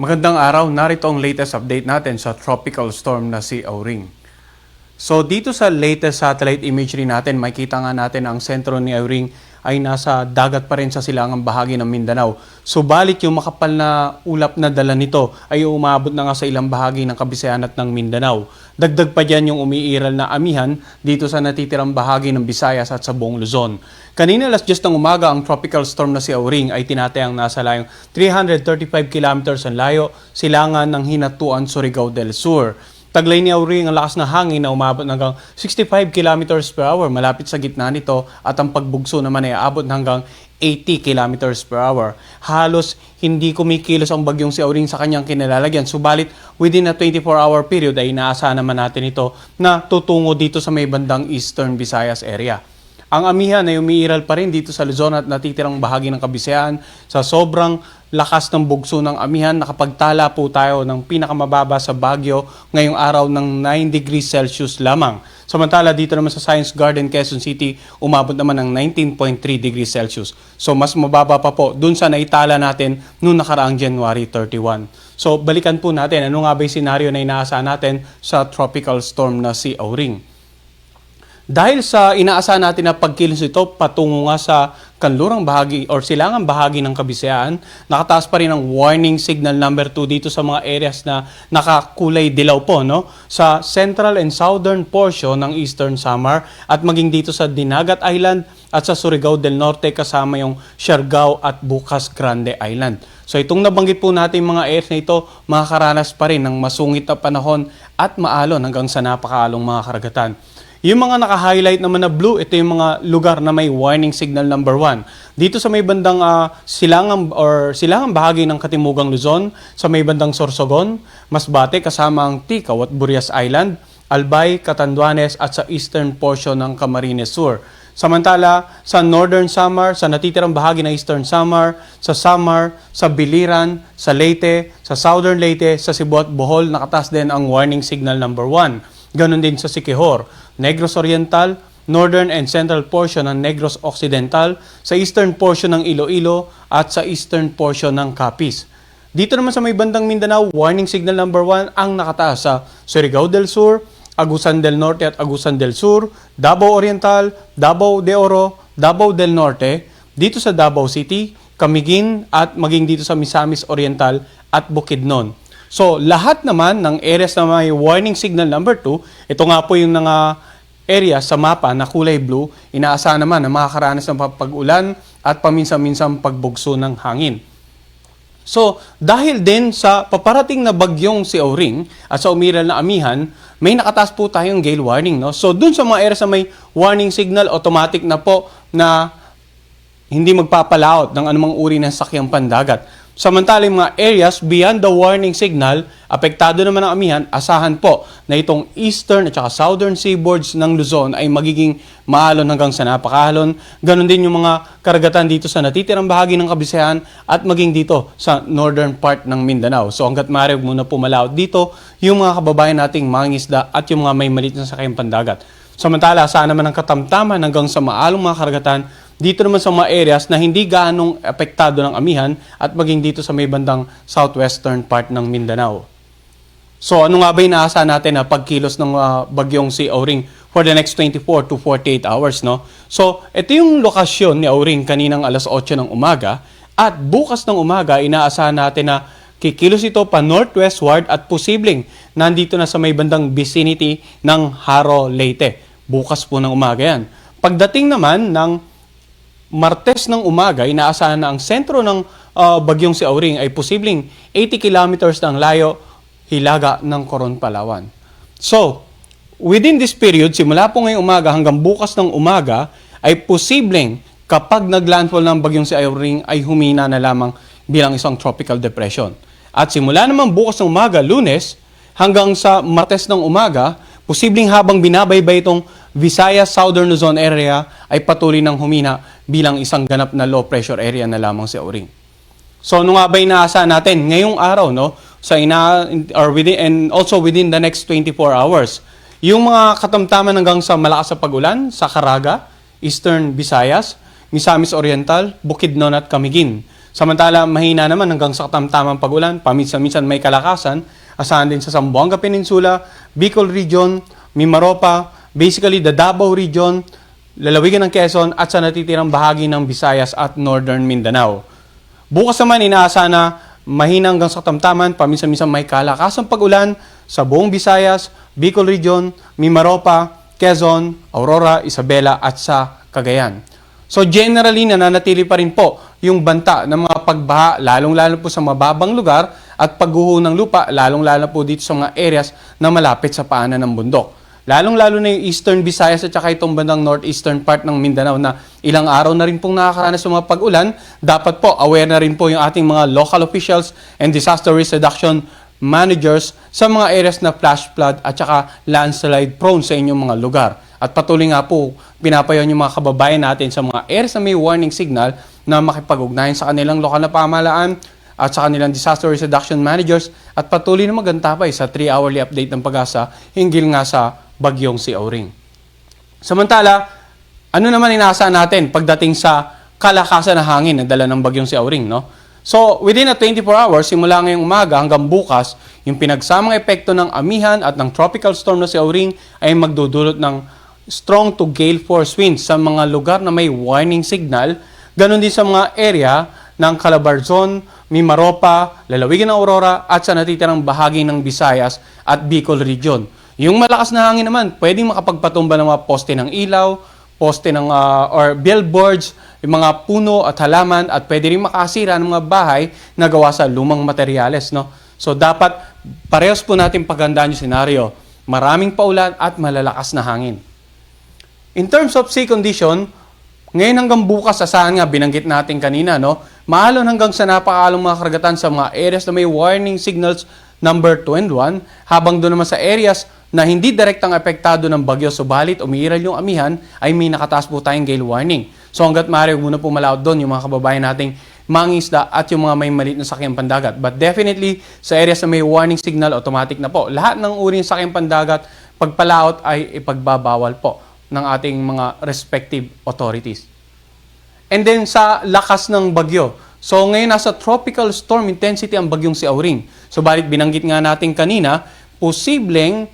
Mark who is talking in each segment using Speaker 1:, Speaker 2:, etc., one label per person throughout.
Speaker 1: Magandang araw, narito ang latest update natin sa tropical storm na si Auring. So dito sa latest satellite imagery natin, makita nga natin ang sentro ni Auring ay nasa dagat pa rin sa silangang bahagi ng Mindanao. Subalit yung makapal na ulap na dala nito ay umabot na nga sa ilang bahagi ng Kabisayan at ng Mindanao. Dagdag pa dyan yung umiiral na amihan dito sa natitirang bahagi ng Visayas at sa buong Luzon. Kanina alas 10 ng umaga, ang tropical storm na si Auring ay tinatayang nasa layong 335 kilometers ang layo, silangan ng Hinatuan, Surigao del Sur. Taglay ni Auring ang lakas na hangin na umabot hanggang 65 kilometers per hour malapit sa gitna nito at ang pagbugso naman ay aabot hanggang 80 kilometers per hour. Halos hindi kumikilos ang bagyong si Auring sa kanyang kinalalagyan. Subalit within a 24-hour period ay inaasahan naman natin ito na tutungo dito sa may bandang Eastern Visayas area. Ang amihan ay umiiral pa rin dito sa Luzon at natitirang bahagi ng Kabisayan. Sa sobrang lakas ng bugso ng amihan, nakapagtala po tayo ng pinakamababa sa Baguio ngayong araw ng 9 degrees Celsius lamang. Samantala dito naman sa Science Garden, Quezon City, umabot naman ng 19.3 degrees Celsius. So mas mababa pa po dun sa naitala natin noong nakaraang January 31. So balikan po natin, ano nga ba yung senaryo na inaasahan natin sa tropical storm na si Auring. Dahil sa inaasahan natin na pagkilos ito patungo nga sa kanlurang bahagi or silangang bahagi ng Kabisayaan, nakataas pa rin ang warning signal number 2 dito sa mga areas na nakakulay dilaw po no sa central and southern portion ng Eastern Samar at maging dito sa Dinagat Island at sa Surigao del Norte kasama yung Siargao at Bukas Grande Island. So itong nabanggit po natin mga areas na ito, makakaranas pa rin ng masungit na panahon at maalon hanggang sa napakaalong mga karagatan. Yung mga naka-highlight naman na blue, ito yung mga lugar na may warning signal number 1. Dito sa may bandang uh, silangang or silangang bahagi ng Katimugang Luzon, sa may bandang Sorsogon, Masbate kasama ang Tikaw at Burias Island, Albay, Catanduanes at sa eastern portion ng Camarines Sur. Samantala, sa Northern Samar, sa natitirang bahagi ng Eastern Samar, sa Samar, sa Biliran, sa Leyte, sa Southern Leyte, sa Cebu at Bohol, nakataas din ang warning signal number 1. Ganon din sa Siquijor, Negros Oriental, northern and central portion ng Negros Occidental, sa eastern portion ng Iloilo at sa eastern portion ng Capiz. Dito naman sa may bandang Mindanao, warning signal number 1 ang nakataas sa Surigao del Sur, Agusan del Norte at Agusan del Sur, Davao Oriental, Davao de Oro, Davao del Norte, dito sa Davao City, Camiguin at maging dito sa Misamis Oriental at Bukidnon. So, lahat naman ng areas na may warning signal number 2, ito nga po yung mga area sa mapa na kulay blue, inaasahan naman na makakaranas ng pag-ulan at paminsan-minsang pagbugso ng hangin. So, dahil din sa paparating na bagyong si Auring at sa umiral na amihan, may nakataas po tayong gale warning. No? So, dun sa mga areas na may warning signal, automatic na po na hindi magpapalaot ng anumang uri ng sakyang pandagat. Samantala yung mga areas beyond the warning signal, apektado naman ang amihan, asahan po na itong eastern at saka southern seaboards ng Luzon ay magiging maalon hanggang sa napakahalon. Ganon din yung mga karagatan dito sa natitirang bahagi ng Kabisayan at maging dito sa northern part ng Mindanao. So hanggat maaari muna pumalaot dito yung mga kababayan nating mangingisda at yung mga may malit na sakayang pandagat. Samantala, saan naman ang katamtaman hanggang sa maalong mga karagatan dito naman sa mga areas na hindi gaanong apektado ng amihan at maging dito sa may bandang southwestern part ng Mindanao. So ano nga ba inaasahan natin na pagkilos ng uh, bagyong si Auring for the next 24 to 48 hours, no? So ito yung lokasyon ni Auring kaninang alas 8 ng umaga at bukas ng umaga inaasahan natin na kikilos ito pa northwestward at posibleng nandito na sa may bandang vicinity ng Haro, Leyte. Bukas po ng umaga yan. Pagdating naman ng Martes ng umaga, inaasahan na ang sentro ng uh, bagyong si Auring ay posibleng 80 kilometers ng layo hilaga ng Coron, Palawan. So, within this period, simula po ngayong umaga hanggang bukas ng umaga, ay posibleng kapag naglandfall ng bagyong si Auring ay humina na lamang bilang isang tropical depression. At simula naman bukas ng umaga, lunes, hanggang sa martes ng umaga, posibleng habang binabaybay itong Visayas Southern Luzon area ay patuloy ng humina bilang isang ganap na low pressure area na lamang si Auring. So ano nga ba inaasahan natin ngayong araw no sa ina or within and also within the next 24 hours yung mga katamtaman hanggang sa malakas sa pagulan sa Caraga, Eastern Visayas, Misamis Oriental, Bukidnon at Camiguin. Samantala, mahina naman hanggang sa katamtamang pagulan, paminsan-minsan may kalakasan, asahan din sa Zamboanga Peninsula, Bicol Region, Mimaropa, basically the Davao Region, lalawigan ng Quezon at sa natitirang bahagi ng Visayas at Northern Mindanao. Bukas naman inaasahan na mahina hanggang sa katamtaman, paminsan-minsan may kalakasang pagulan sa buong Visayas, Bicol Region, Mimaropa, Quezon, Aurora, Isabela at sa Cagayan. So generally, nananatili pa rin po yung banta ng mga pagbaha, lalong-lalo po sa mababang lugar at pagguho ng lupa, lalong-lalo po dito sa mga areas na malapit sa paanan ng bundok. Lalong-lalo na yung Eastern Visayas at saka itong bandang northeastern part ng Mindanao na ilang araw na rin pong nakakaranas ng mga pag-ulan, dapat po aware na rin po yung ating mga local officials and disaster risk reduction managers sa mga areas na flash flood at saka landslide prone sa inyong mga lugar. At patuloy nga po, pinapayon yung mga kababayan natin sa mga areas na may warning signal na makipag-ugnayan sa kanilang lokal na pamahalaan at sa kanilang disaster risk reduction managers at patuloy na magantapay sa 3-hourly update ng pag-asa hinggil nga sa bagyong si Auring. Samantala, ano naman inaasahan natin pagdating sa kalakasan na hangin na dala ng bagyong si Auring, no? So, within a 24 hours, simula ngayong umaga hanggang bukas, yung pinagsamang epekto ng amihan at ng tropical storm na si Auring ay magdudulot ng strong to gale force winds sa mga lugar na may warning signal, ganun din sa mga area ng Calabarzon, Mimaropa, Lalawigan ng Aurora at sa natitirang bahagi ng Visayas at Bicol Region. Yung malakas na hangin naman, pwedeng makapagpatumba ng mga poste ng ilaw, poste ng ah, or billboards, yung mga puno at halaman at pwede rin makasira ng mga bahay na gawa sa lumang materyales, no? So dapat parehas po natin pagandaan yung senaryo. Maraming paulan at malalakas na hangin. In terms of sea condition, ngayon hanggang bukas, asahan nga, binanggit natin kanina, no? Maalon hanggang sa napakalong mga karagatan sa mga areas na may warning signals number 2 and 1, habang doon naman sa areas na hindi direktang apektado ng bagyo subalit umiiral yung amihan, ay may nakataas po tayong gale warning. So hanggat maaari, huwag muna po malaot doon yung mga kababayan nating mangisda at yung mga may maliit na sakyang pandagat. But definitely, sa areas na may warning signal, automatic na po. Lahat ng uri ng sakyang pandagat, pagpalaot ay ipagbabawal po ng ating mga respective authorities. And then sa lakas ng bagyo. So ngayon nasa tropical storm intensity ang bagyong si Auring. So balit binanggit nga natin kanina, posibleng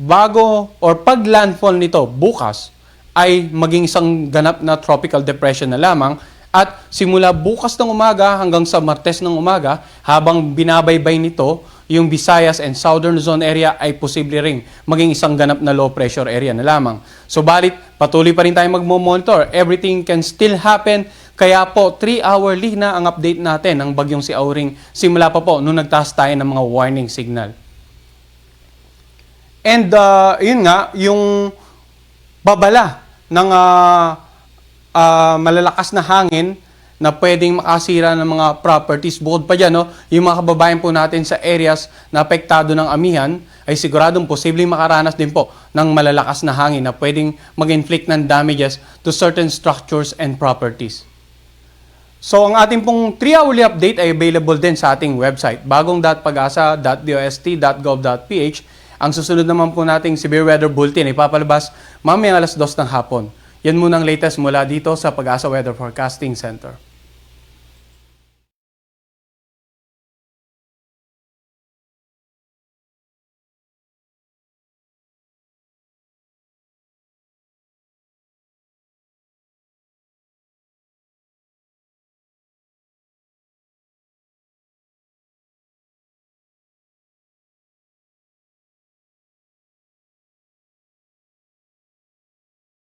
Speaker 1: bago or pag landfall nito bukas ay maging isang ganap na tropical depression na lamang at simula bukas ng umaga hanggang sa Martes ng umaga habang binabaybay nito yung Visayas and Southern Zone area ay posible ring maging isang ganap na low pressure area na lamang. So balit patuloy pa rin tayo magmo-monitor. Everything can still happen. Kaya po 3 hourly na ang update natin ng bagyong si Auring simula pa po nung nagtaas tayo ng mga warning signal. And uh, yun nga, yung babala ng uh, uh, malalakas na hangin na pwedeng makasira ng mga properties. Bukod pa dyan, no, yung mga kababayan po natin sa areas na apektado ng amihan ay siguradong posibleng makaranas din po ng malalakas na hangin na pwedeng mag-inflict ng damages to certain structures and properties. So ang ating pong 3-hourly update ay available din sa ating website, bagong.pagasa.dost.gov.ph. Ang susunod naman po nating severe weather bulletin ay papalabas mamayang alas 2 ng hapon. Yan muna ang latest mula dito sa Pag-asa Weather Forecasting Center.